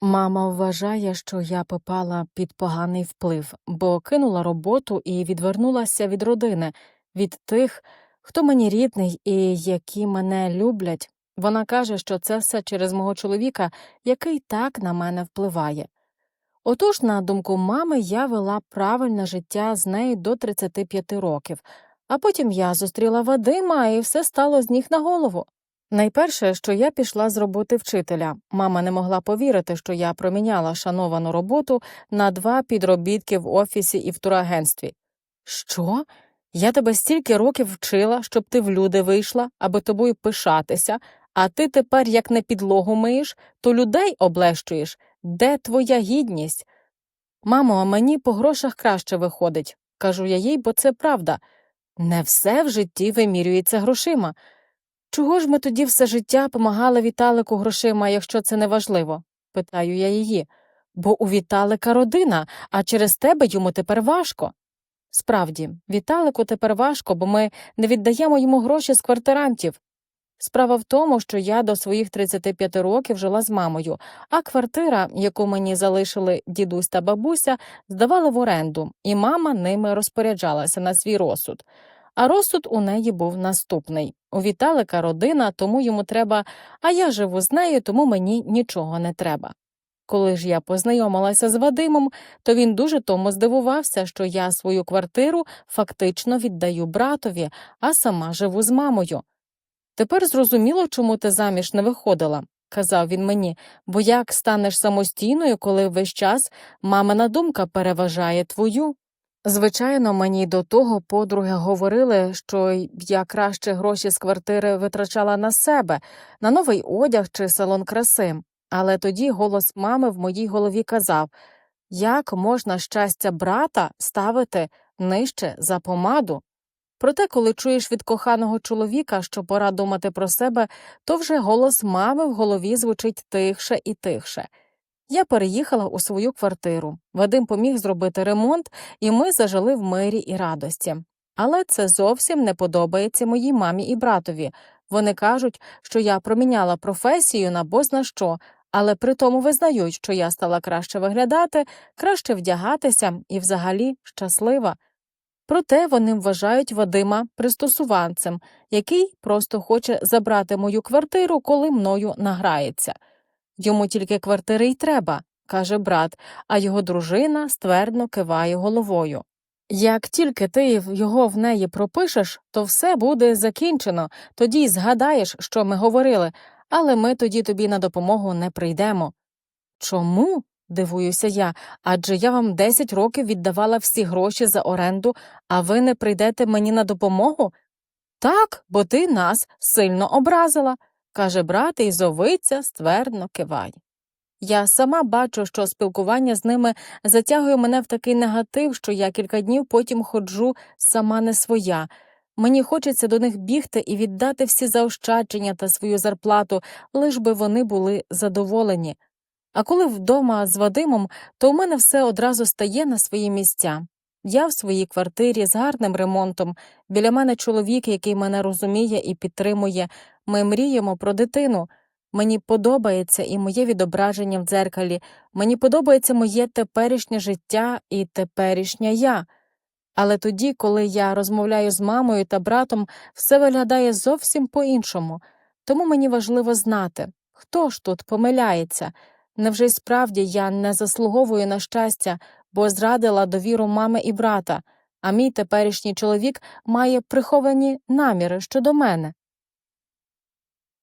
Мама вважає, що я попала під поганий вплив, бо кинула роботу і відвернулася від родини, від тих, хто мені рідний і які мене люблять. Вона каже, що це все через мого чоловіка, який так на мене впливає. Отож, на думку мами, я вела правильне життя з нею до 35 років, а потім я зустріла Вадима, і все стало з ніг на голову. Найперше, що я пішла з роботи вчителя. Мама не могла повірити, що я проміняла шановану роботу на два підробітки в офісі і в турагентстві. Що? Я тебе стільки років вчила, щоб ти в люди вийшла, аби тобою пишатися, а ти тепер, як не підлогу миєш, то людей облещуєш. Де твоя гідність? Мамо, а мені по грошах краще виходить, кажу я їй, бо це правда. Не все в житті вимірюється грошима. Чого ж ми тоді все життя помагали Віталику грошима, якщо це не важливо? питаю я її. Бо у Віталика родина, а через тебе йому тепер важко. Справді, Віталику тепер важко, бо ми не віддаємо йому гроші з квартирантів. Справа в тому, що я до своїх 35 років жила з мамою, а квартира, яку мені залишили дідусь та бабуся, здавали в оренду, і мама ними розпоряджалася на свій розсуд. А розсуд у неї був наступний у Віталика родина, тому йому треба, а я живу з нею, тому мені нічого не треба. Коли ж я познайомилася з Вадимом, то він дуже тому здивувався, що я свою квартиру фактично віддаю братові, а сама живу з мамою. Тепер зрозуміло, чому ти заміж не виходила, казав він мені, бо як станеш самостійною, коли весь час мамина думка переважає твою. Звичайно, мені до того подруги говорили, що я краще гроші з квартири витрачала на себе, на новий одяг чи салон краси. Але тоді голос мами в моїй голові казав як можна щастя брата ставити нижче за помаду? Проте, коли чуєш від коханого чоловіка, що пора думати про себе, то вже голос мами в голові звучить тихше і тихше. Я переїхала у свою квартиру. Вадим поміг зробити ремонт, і ми зажили в мирі і радості. Але це зовсім не подобається моїй мамі і братові. Вони кажуть, що я проміняла професію на бозна що, але при тому визнають, що я стала краще виглядати, краще вдягатися і взагалі щаслива. Проте вони вважають Вадима пристосуванцем, який просто хоче забрати мою квартиру, коли мною награється. Йому тільки квартири й треба, каже брат, а його дружина ствердно киває головою. Як тільки ти його в неї пропишеш, то все буде закінчено, тоді й згадаєш, що ми говорили, але ми тоді тобі на допомогу не прийдемо. Чому? дивуюся я, адже я вам 10 років віддавала всі гроші за оренду, а ви не прийдете мені на допомогу? Так, бо ти нас сильно образила, каже брат і зовиця ствердно киває. Я сама бачу, що спілкування з ними затягує мене в такий негатив, що я кілька днів потім ходжу сама не своя. Мені хочеться до них бігти і віддати всі заощадження та свою зарплату, лиш би вони були задоволені. А коли вдома з Вадимом, то у мене все одразу стає на свої місця. Я в своїй квартирі з гарним ремонтом, біля мене чоловік, який мене розуміє і підтримує. Ми мріємо про дитину. Мені подобається і моє відображення в дзеркалі, мені подобається моє теперішнє життя і теперішня я. Але тоді, коли я розмовляю з мамою та братом, все виглядає зовсім по-іншому. Тому мені важливо знати, хто ж тут помиляється. Невже й справді я не заслуговую на щастя, бо зрадила довіру мами і брата, а мій теперішній чоловік має приховані наміри щодо мене.